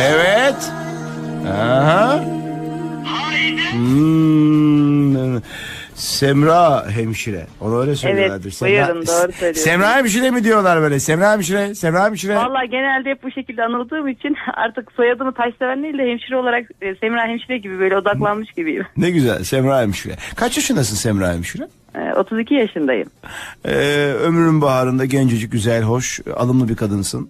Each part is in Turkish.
Evet. Aha. Hmm. Semra hemşire. Onu öyle söylüyorlardır. Evet, buyurun, doğru söylüyorsun. Semra hemşire mi diyorlar böyle? Semra hemşire, Semra hemşire. Valla genelde hep bu şekilde anıldığım için artık soyadımı Taşseven değil de hemşire olarak e, Semra Hemşire gibi böyle odaklanmış gibiyim. Ne güzel Semra hemşire. Kaç yaşındasın Semra hemşire? E, 32 yaşındayım. Ee, ömrün baharında gencecik, güzel, hoş, alımlı bir kadınsın.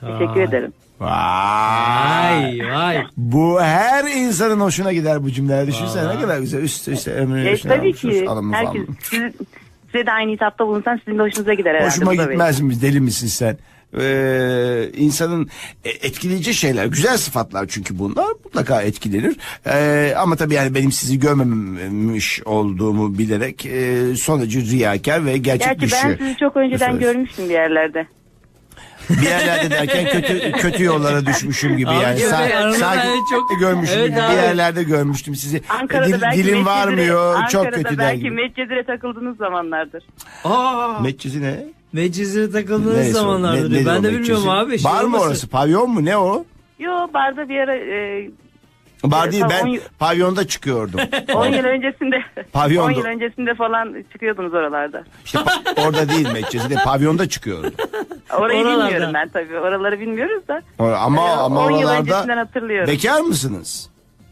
Teşekkür ederim. Vay. Vay. Bu her insanın hoşuna gider bu cümleler. Düşünsene ne kadar güzel. Üst üste ömrünün E, yaşına tabii almışsın, ki herkes siz, size de aynı hitapta bulunsan sizin de hoşunuza gider herhalde. Hoşuma Bu da gitmez mi? Deli misin sen? Ee, insanın e, etkileyici şeyler, güzel sıfatlar çünkü bunlar mutlaka etkilenir. Ee, ama tabii yani benim sizi görmemiş olduğumu bilerek e, sonucu riyakar ve gerçek Gerçi dışı. ben sizi çok önceden görmüştüm bir yerlerde. Bir yerlerde derken kötü kötü yollara düşmüşüm gibi Abi, yani. evet, Sa- arada sanki çok- görmüşüm Evet gibi. abi. bir yerlerde görmüştüm sizi. Ankara'da Dil- belki dilim Medcezir'e- varmıyor, çok Ankara'da kötü der belki gibi. Medcezir'e takıldığınız zamanlardır. Aa, Metçizi ne? Meclisine takıldığınız Neyse zamanlardır. ne- ben de bilmiyorum abi. Şey Bar mı orası? Pavyon mu? Ne o? Yo barda bir ara e, Bar değil Tamam, ben on- pavyonda çıkıyordum. 10 yıl öncesinde 10 Pavyonda. yıl öncesinde falan çıkıyordunuz oralarda. İşte pa- orada değil Metçizi'de pavyonda çıkıyordum. Orayı Oralarda. bilmiyorum ben tabii. Oraları bilmiyoruz da. Or- Ama Ee, ama 10 yıl öncesinden hatırlıyorum. bekar mısınız?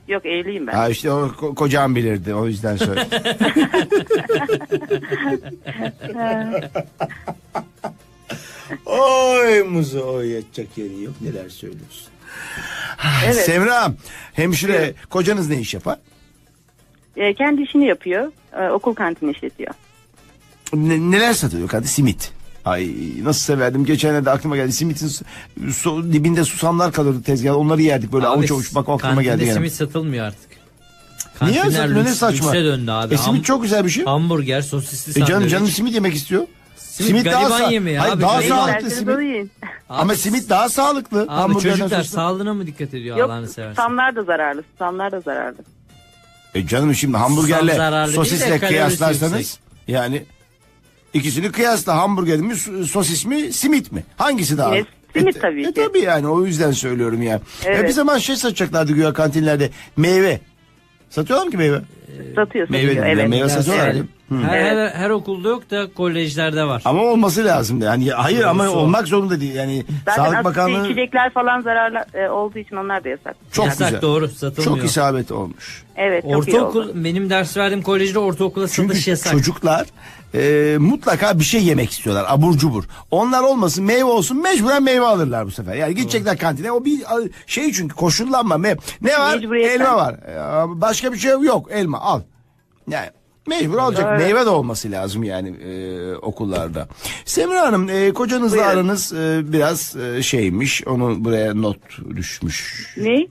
Yok evliyim ben. Ha işte o ko- kocam bilirdi o yüzden söyledim. oy muzu oy yatacak yeri yok neler söylüyorsun. Evet. Semra hemşire kocanız ne iş yapar? Ee, kendi işini yapıyor. Ee, okul kantini işletiyor. Ne- neler satıyor hadi simit. Ay nasıl severdim. Geçenlerde aklıma geldi. Simitin su- dibinde susamlar kalırdı tezgah. Onları yerdik böyle Abi, avuç avuç. Bak aklıma geldi kantinde yani. simit satılmıyor artık. Niye Kantinler satılıyor ne saçma? Döndü abi. E, simit Ham- çok güzel bir şey. Hamburger, sosisli E, canım sandviç. canım simit yemek istiyor. Simit gariban sa- yemeği Hayır, abi. daha Neyi sağlıklı simit. yiyin. Ama simit daha sağlıklı. Abi çocuklar sağlığına mı dikkat ediyor Yok Allah'ını seversen? susamlar da zararlı. Susamlar da zararlı. E canım şimdi hamburgerle değil sosisle kıyaslarsanız yüksek. yani ikisini kıyasla hamburger mi sosis mi simit mi? Hangisi daha? Simit E, tabii e, ki. tabii yani o yüzden söylüyorum ya. Evet. E, bir zaman şey satacaklardı güya kantinlerde meyve. Satıyorlar mı ki meyve? Satıyor Meyve satıyor. dediler, Evet. meyve Ya satıyorlar. değil mi? Hı. Her, Evet. her, her okulda yok da kolejlerde var. Ama olması lazım da. Yani hayır ama o. olmak zorunda değil. Yani Zaten Sağlık Bakanlığı içecekler falan zararlı e, olduğu için onlar da yasak. çok Yasak güzel. doğru satılmıyor. Çok isabet olmuş. Evet çok iyi Ortaokul benim ders verdiğim kolejde ortaokula Çünkü satış yasak. çocuklar e, mutlaka bir şey yemek istiyorlar. Abur cubur. Onlar olmasın meyve olsun mecburen meyve alırlar bu sefer. Yani gidecekler kantine o bir a- şey çünkü koşullanma. Me- ne var? Mecburiyetten. Elma var. E, başka bir şey yok. Elma al. Yani mecbur alacak. Evet. Meyve de olması lazım yani e, okullarda. Semra Hanım e, kocanızla Buyurun. aranız e, biraz e, şeymiş. Onu buraya not düşmüş. Ne?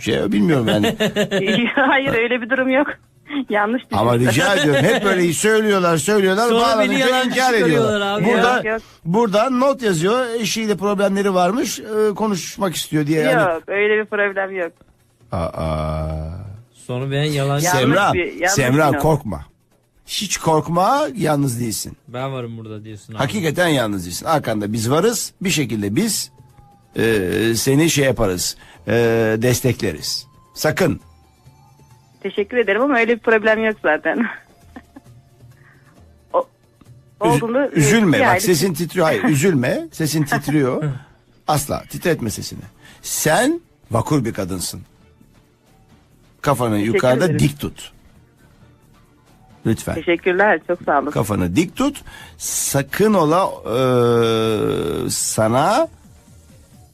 Şey, bilmiyorum yani. Hayır öyle bir durum yok. Yanlış Ama düşünmüşler. rica ediyorum hep böyle söylüyorlar söylüyorlar Sonra bağlanınca beni inkar ediyorlar. abi Burada, Yok, yok. burada not yazıyor eşiyle problemleri varmış e, konuşmak istiyor diye. Yani. Yok öyle bir problem yok. Aa, Sonra ben yalancı. Ya- Semra, bir- Semra korkma. Hiç korkma yalnız değilsin. Ben varım burada diyorsun abi. Hakikaten yalnız değilsin. Arkanda biz varız bir şekilde biz e, seni şey yaparız e, destekleriz. Sakın Teşekkür ederim ama öyle bir problem yok zaten. o, olduğunda, e, üzülme bir bak aylık- sesin titriyor. Hayır üzülme sesin titriyor. Asla titretme sesini. Sen vakur bir kadınsın. Kafanı Teşekkür yukarıda ederim. dik tut. Lütfen. Teşekkürler çok sağ olun. Kafanı dik tut. Sakın ola e, sana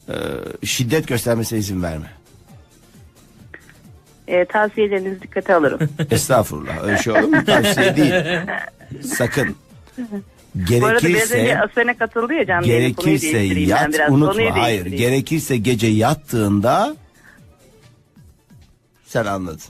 e, şiddet göstermesine izin verme. E, tavsiyelerinizi dikkate alırım. Estağfurullah. Öyle şey olur mu? Tavsiye değil. Sakın. Bu arada biraz önce Gerekirse katıldı ya konuyu gerekirse değiştireyim ben yat biraz. Konuyu unutma. Hayır. değiştireyim. Gerekirse gece yattığında sen anladın.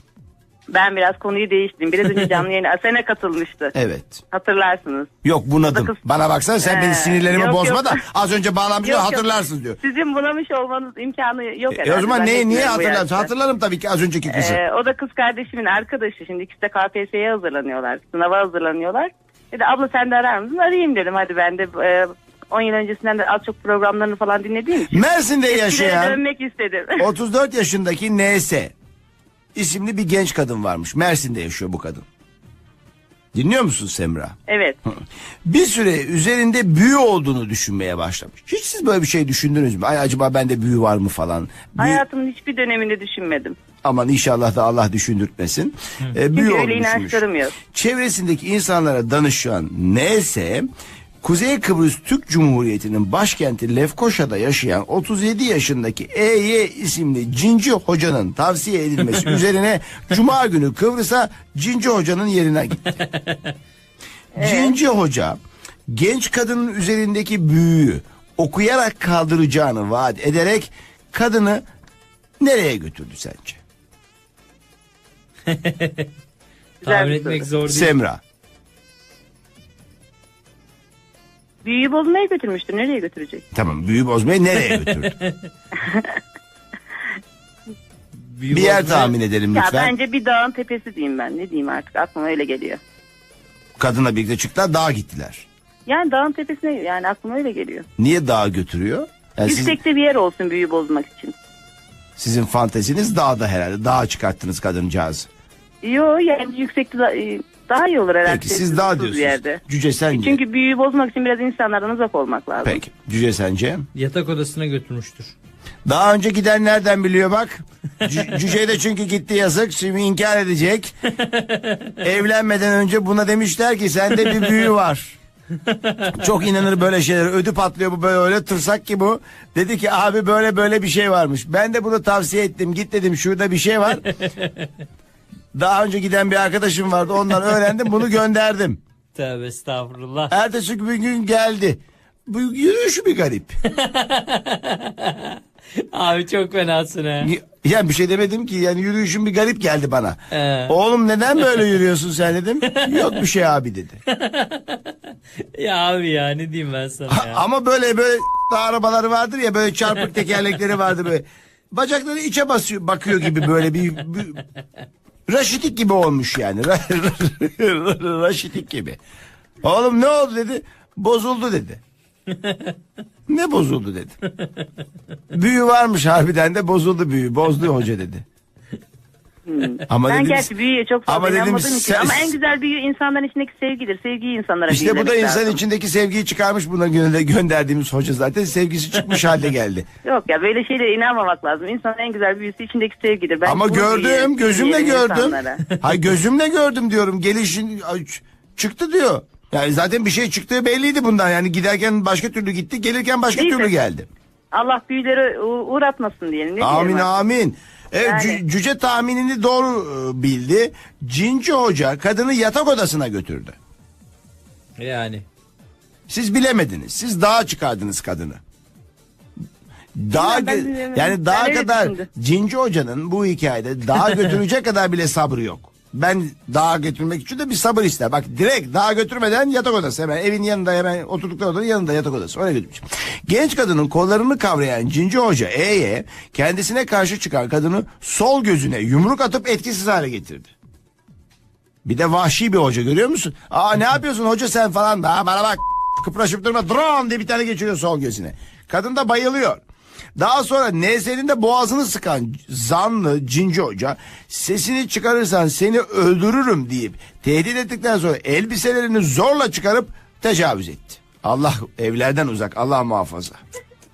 Ben biraz konuyu değiştirdim. Biraz önce canlı yayına Asena katılmıştı. Evet. Hatırlarsınız. Yok bunadım. Kız- Bana baksana sen Ee, benim sinirlerimi yok, bozma yok. da az önce bağlanmış Yok, yok. hatırlarsın diyor. Sizin bunamış olmanız imkanı yok E, herhalde. o zaman neyi niye Zannetmiyorum bu hatırlarsın? yaşta. Hatırlarım tabii ki az önceki kızı. Ee, o da kız kardeşimin arkadaşı. Şimdi ikisi de KPSS'ye hazırlanıyorlar. Sınava hazırlanıyorlar. Dedi abla sen de arar mısın? Arayayım dedim. Hadi ben de e, 10 yıl öncesinden de az çok programlarını falan dinlediğim için. Mersin'de eskilere yaşayan dönmek istedim. 34 yaşındaki NS isimli bir genç kadın varmış. Mersin'de yaşıyor bu kadın. Dinliyor musun Semra? evet. Bir süre üzerinde büyü olduğunu düşünmeye başlamış. Hiç siz böyle bir şey düşündünüz mü? Ay acaba bende büyü var mı falan. Büyü- Hayatımın hiçbir döneminde düşünmedim. Aman inşallah da Allah düşündürtmesin. Ee, büyü Çünkü öyle inançlarım yok. Çevresindeki insanlara danışan neyse Kuzey Kıbrıs Türk Cumhuriyeti'nin başkenti Lefkoşa'da yaşayan 37 yaşındaki EY isimli Cinci Hoca'nın tavsiye edilmesi üzerine Cuma günü Kıbrıs'a Cinci Hoca'nın yerine gitti. Cinci Hoca genç kadının üzerindeki büyüyü okuyarak kaldıracağını vaat ederek kadını nereye götürdü sence? Tahmin etmek zor değil. Semra. Büyüyü bozmaya götürmüştür. Nereye götürecek? Tamam büyü bozmayı nereye götürdü? Bir yer bozmaya- tahmin edelim Ya lütfen. bence bir dağın tepesi diyeyim ben. Ne diyeyim artık aklıma öyle geliyor. Kadınla birlikte çıktılar dağa gittiler. Yani dağın tepesine yani aklıma öyle geliyor. Niye dağa götürüyor? Yani sizin, Yüksekte bir yer olsun büyü bozmak için. sizin fanteziniz dağda herhalde. Dağa çıkarttınız kadıncağızı. Yo yani yüksekte da- e, daha iyi olur herhalde. Peki siz susuz diyorsunuz. Yerde. Cüce sence? Çünkü büyüyü bozmak için biraz insanlardan uzak olmak lazım. Peki. Cüce sence? Yatak odasına götürmüştür. Daha önce giden nereden biliyor bak. Cü- Cüce de çünkü gitti yazık. Şimdi inkar edecek. Evlenmeden önce buna demişler ki sende bir büyü var. Çok inanır böyle şeylere. Ödü patlıyor bu böyle öyle tırsak ki bu. Dedi ki abi böyle böyle bir şey varmış. Ben de bunu tavsiye ettim. Git dedim şurada bir şey var. Daha önce giden bir arkadaşım vardı. Ondan öğrendim bunu gönderdim. Tövbe estağfurullah. Ertesi gün geldi. Bu yürüyüşü bir garip. Abi çok fenasın ha. Yani bir şey demedim ki yani yürüyüşün bir garip geldi bana. Ee. Oğlum neden böyle yürüyorsun sen dedim. Yok bir şey abi dedi. Ya abi ya ne diyeyim ben sana Ha, ya. ama böyle böyle arabaları vardır ya böyle çarpık tekerlekleri vardı böyle. Bacakları içe basıyor bakıyor gibi böyle bir, bir raşitik gibi olmuş yani. raşitik gibi. Oğlum ne oldu dedi. Bozuldu dedi. ne bozuldu dedi. Büyü varmış harbiden de bozuldu büyü. Bozdu hoca dedi. Ama ben dedim, gerçi büyüye çok fazla ama dedim, inanmadığım için sen- ama en güzel büyü insanların içindeki sevgidir. Sevgiyi insanlara İşte bu da insan lazım. içindeki sevgiyi çıkarmış buna gönde- gönderdiğimiz hoca zaten sevgisi çıkmış halde geldi. Yok ya böyle şeylere inanmamak lazım. İnsanın en güzel büyüsü içindeki sevgidir. Ben Ama gördüm gözümle gördüm. Hay gözümle gördüm diyorum gelişin çıktı diyor. Yani zaten bir şey çıktığı belliydi bundan yani giderken başka türlü gitti gelirken başka Neyse. türlü geldi. Allah büyüleri uğratmasın diyelim. Ne Amin amin. Evet, Yani- cü- cüce tahminini doğru e, bildi. Cinci hoca kadını yatak odasına götürdü. Yani. Siz bilemediniz. Siz dağa çıkardınız kadını. Bilemedim. yani öyle kadar. Cinci Hoca'nın bu hikayede dağa götürecek kadar bile sabrı yok. Ben dağa götürmek için de bir sabır ister. Bak direkt dağa götürmeden yatak odası hemen evin yanında hemen oturdukları odanın yanında yatak odası. Oraya götürmüş. Genç kadının kollarını kavrayan Cinci Hoca E'ye kendisine karşı çıkan kadını sol gözüne yumruk atıp etkisiz hale getirdi. Bir de vahşi bir hoca görüyor musun? Aa ne yapıyorsun hoca sen falan da bana bak kıpraşıp durma drone diye bir tane geçiriyor sol gözüne. Kadın da bayılıyor. Daha sonra Nezer'in de boğazını sıkan zanlı cinci hoca sesini çıkarırsan seni öldürürüm deyip tehdit ettikten sonra elbiselerini zorla çıkarıp tecavüz etti. Allah evlerden uzak Allah muhafaza.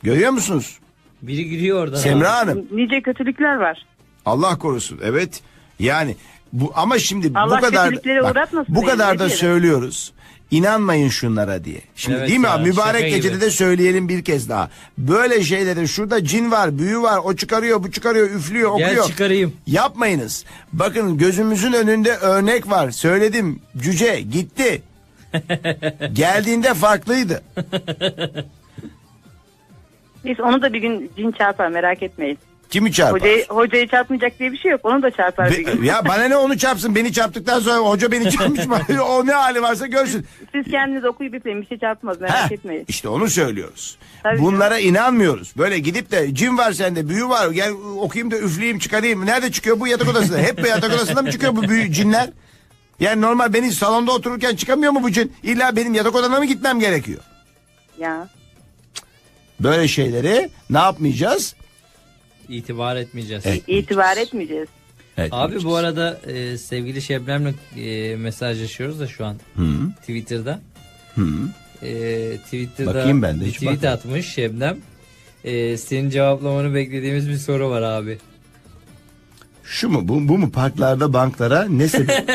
Görüyor musunuz? Biri giriyor oradan. Semra Hanım Nice kötülükler var. Allah korusun. Evet. Yani bu ama şimdi Allah bu kadar bak, uğratmasın bu kadar da söylüyoruz. İnanmayın şunlara diye. Şimdi Evet değil mi? ya? Mübarek gecede gibi. de söyleyelim bir kez daha. Böyle şeylerin şurada cin var, büyü var, o çıkarıyor, bu çıkarıyor, üflüyor, Gel okuyor. çıkarayım. Yapmayınız. Bakın gözümüzün önünde örnek var. Söyledim. Cüce gitti. Geldiğinde farklıydı. Neyse onu da bir gün cin çarpar merak etmeyin. Kimi çarpar? Hocayı, hocayı çarpmayacak diye bir şey yok. Onu da çarpar bir Be- gün. ya bana ne onu çarpsın beni çarptıktan sonra hoca beni çarpmış mı? o ne hali varsa görsün. Siz kendiniz okuyup üfleyin bir şey çarpmaz merak Heh, etmeyin. işte onu söylüyoruz. Tabii Bunlara inanmıyoruz. Böyle gidip de cin var sende, büyü var. Gel okuyayım da üfleyeyim, çıkarayım. Nerede çıkıyor bu yatak odasında? Hep bu yatak odasında mı çıkıyor bu büyü cinler? Yani normal benim salonda otururken çıkamıyor mu bu cin? İlla benim yatak odama mı gitmem gerekiyor? Ya. Böyle şeyleri ne yapmayacağız? İtibar etmeyeceğiz. Evet. İtibar etmeyeceğiz. Evet, Abi bu arada e, sevgili Şebnem'le e, mesajlaşıyoruz da şu an Twitter'da. E, Twitter'da Bakayım ben de, bir hiç tweet bakmadım. atmış Şebnem. E, senin cevaplamanı beklediğimiz bir soru var abi. Şu mu bu, bu mu parklarda banklara ne sebep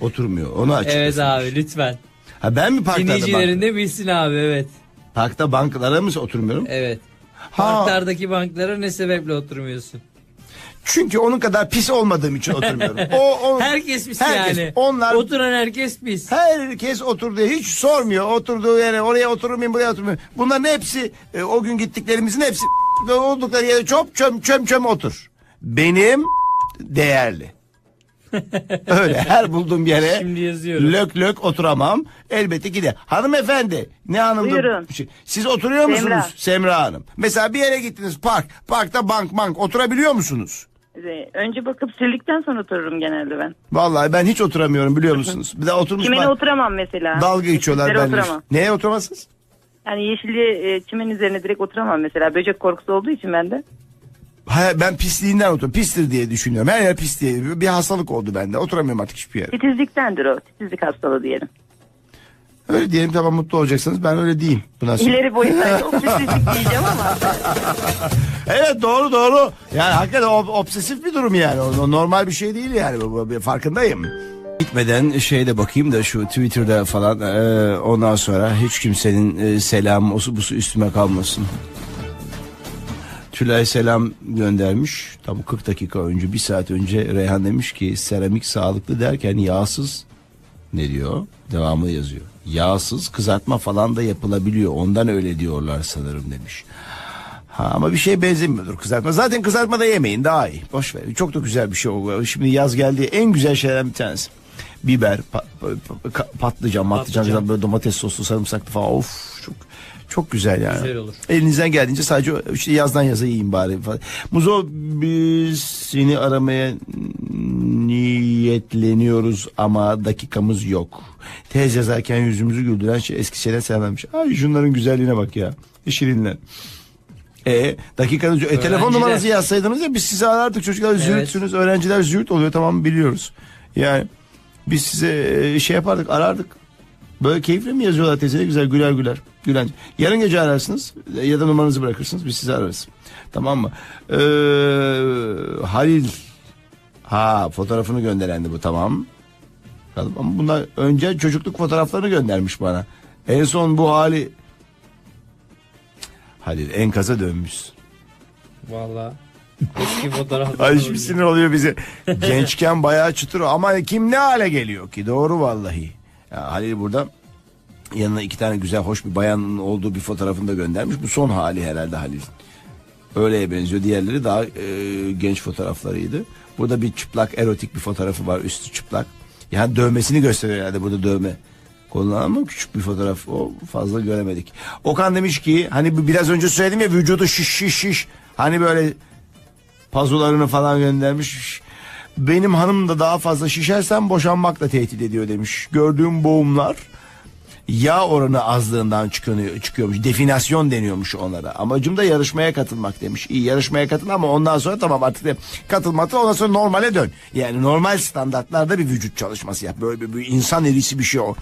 oturmuyor onu açıklasın. Evet abi lütfen. Ha ben mi parklarda Dinleyicilerin bank, de bilsin abi evet. parkta banklara mı oturmuyorum? Evet. Ha. Parklardaki banklara ne sebeple oturmuyorsun? Çünkü onun kadar pis olmadığım için oturmuyorum. O, o Herkes pis herkes, yani. Onlar Oturan herkes pis. Herkes oturduğu hiç sormuyor. Oturduğu yere oraya oturur muyum buraya oturur muyum? Bunların hepsi e, o gün gittiklerimizin hepsi oldukları yere çöp çöm çöm çöm otur. Benim değerli. Öyle her bulduğum yere Şimdi yazıyorum. lök lök oturamam. Elbette ki de. Hanımefendi ne hanımdı? Buyurun. Siz oturuyor musunuz Semra. Semra Hanım? Mesela bir yere gittiniz park. Parkta bank bank oturabiliyor musunuz? Ee, Önce bakıp sildikten sonra otururum genelde ben. Vallahi ben hiç oturamıyorum biliyor musunuz? Bir de oturmuş Çimene bak- oturamam mesela. dalga geçiyorlar Yeşillere benimle. oturamam. Neye oturamazsınız? Yani yeşilli e, çimen üzerine direkt oturamam mesela. Böcek korkusu olduğu için bende. Ben pisliğinden oturuyorum. Pistir diye düşünüyorum. Her yer pis diye. Bir hastalık oldu bende. Oturamıyorum artık hiçbir yere. Titizliktendir o. Titizlik hastalığı diyelim. Öyle diyelim tamam mutlu olacaksınız. Ben öyle diyeyim. Bundan sonra. İleri boyutta çok titizlik diyeceğim ama. Evet doğru doğru. Yani hakikaten o- obsesif bir durum yani. O, normal bir şey değil yani. Farkındayım. Gitmeden şeyde bakayım da şu Twitter'da falan e, ondan sonra hiç kimsenin e, selamı osu busu üstüme kalmasın. Tülay selam göndermiş. Tam 40 dakika önce bir saat önce Reyhan demiş ki seramik sağlıklı derken yağsız ne diyor? Devamı yazıyor. Yağsız kızartma falan da yapılabiliyor. Ondan öyle diyorlar sanırım demiş. Ha, ama bir şey benzemiyordur kızartma. Zaten kızartma da yemeyin daha iyi. Boş ver. Çok da güzel bir şey o. Şimdi yaz geldi en güzel şeylerden bir tanesi. Biber, pa- pa- pa- patlıcan, patlıcan, Patlıcan. böyle domates soslu, sarımsaklı falan. Of çok çok güzel yani. Güzel olur. Elinizden geldiğince sadece işte yazdan yaza yiyin bari falan. Muzo biz seni aramaya niyetleniyoruz ama dakikamız yok. Tez yazarken yüzümüzü güldüren şey eski şeyler sevmemiş. Ay şunların güzelliğine bak ya. Şirinler. E dakikanız yok. E, telefon numarası yazsaydınız ya biz sizi arardık. Çocuklar zürtsünüz. Öğrenciler zürt oluyor tamam biliyoruz. Yani biz size e, şey yapardık arardık. Böyle keyifle mi yazıyorlar teyze? Ne güzel güler güler. Gülen. Yarın gece ararsınız ya da numaranızı bırakırsınız biz sizi ararız. Tamam mı? Ee, Halil. Ha fotoğrafını gönderendi bu tamam. Bakalım. Ama bunlar önce çocukluk fotoğraflarını göndermiş bana. En son bu hali Halil enkaza dönmüş. Valla. Eski fotoğraflar. Ay hiçbir sinir oluyor bize. Gençken bayağı çıtır ama kim ne hale geliyor ki? Doğru vallahi. Ya Halil burada yanına iki tane güzel hoş bir bayanın olduğu bir fotoğrafını da göndermiş. Bu son hali herhalde Halil. Öyleye benziyor. Diğerleri daha e, genç fotoğraflarıydı. Burada bir çıplak erotik bir fotoğrafı var. Üstü çıplak. Yani dövmesini gösteriyor herhalde burada dövme. Kullanılan ama küçük bir fotoğraf. O fazla göremedik. Okan demiş ki hani biraz önce söyledim ya vücudu şiş şiş şiş. Hani böyle pazularını falan göndermiş. Benim hanım da daha fazla şişersem boşanmakla tehdit ediyor demiş. Gördüğüm boğumlar yağ oranı azlığından çıkıyor, çıkıyormuş. Definasyon deniyormuş onlara. Amacım da yarışmaya katılmak demiş. İyi yarışmaya katıl ama ondan sonra tamam artık de katılmakta ondan sonra normale dön. Yani normal standartlarda bir vücut çalışması yap. Böyle bir, bir insan erisi bir şey o.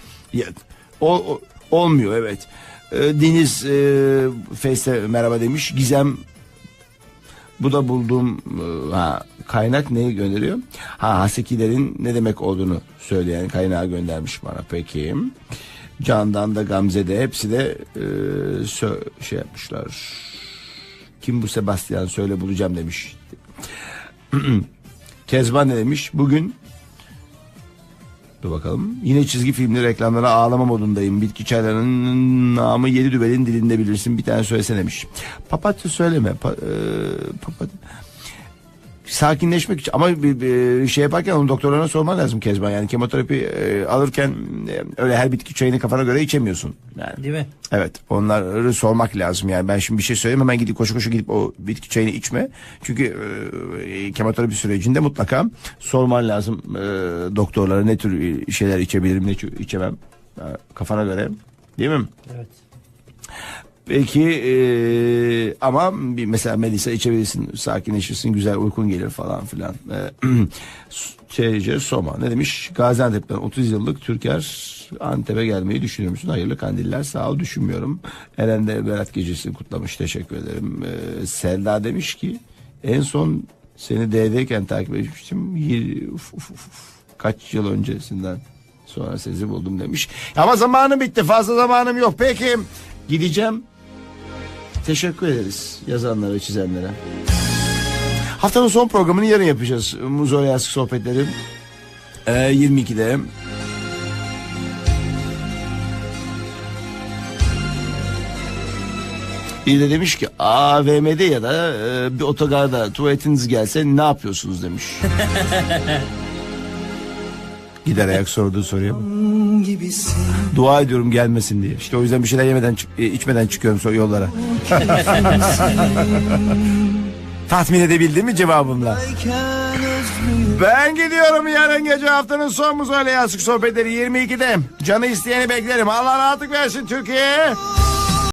O, o- olmuyor evet. Ee, Deniz e, Face'e merhaba demiş. Gizem bu da bulduğum e, ha, kaynak neyi gönderiyor? Ha Hasekilerin ne demek olduğunu söyleyen kaynağı göndermiş bana. Peki. Candan da Gamze de hepsi de e, şey yapmışlar. Kim bu Sebastian söyle bulacağım demiş. Kezban ne demiş? Bugün Dur bakalım. Yine çizgi filmli reklamlara ağlama modundayım. Bitki çaylarının namı yedi dübelin dilinde bilirsin. Bir tane söylesene demiş. Papatya söyleme. Pa, e, papatya. Sakinleşmek için ama bir, bir şey yaparken onun doktorlarına sorman lazım Kezban. Yani kemoterapi e, alırken e, öyle her bitki çayını kafana göre içemiyorsun. Yani. Değil mi? Evet onları sormak lazım yani ben şimdi bir şey söyleyeyim hemen gidip koşu koşu gidip o bitki çayını içme. Çünkü e, kemoterapi sürecinde mutlaka sorman lazım e, doktorlara ne tür şeyler içebilirim ne tür içemem E, kafana göre değil mi? Evet. Peki e, ama mesela Melisa içebilirsin sakinleşirsin güzel uykun gelir falan filan. E, şeyce Soma ne demiş Gaziantep'ten 30 yıllık Türker Antep'e gelmeyi düşünüyor musun? Hayırlı kandiller sağ ol düşünmüyorum. Eren de Berat gecesini kutlamış teşekkür ederim. E, Selda demiş ki en son seni D'deyken takip etmiştim. Uf, uf, uf. Kaç yıl öncesinden sonra sizi buldum demiş. Ama zamanım bitti fazla zamanım yok. Peki gideceğim. Teşekkür ederiz yazanlara çizenlere. Haftanın son programını yarın yapacağız. Muzo Yazık Sohbetleri. Ee, 22'de. Bir de demiş ki AVM'de ya da e, bir otogarda tuvaletiniz gelse ne yapıyorsunuz demiş. Gider ayak sorduğu soruya. Dua ediyorum gelmesin diye. İşte o yüzden bir şeyler yemeden e, içmeden çıkıyorum yollara. Tatmin edebildim mi cevabımla? Ben gidiyorum yarın gece haftanın son muzu öyle yazık sohbetleri 22'de. Canı isteyeni beklerim. Allah rahatlık versin Türkiye.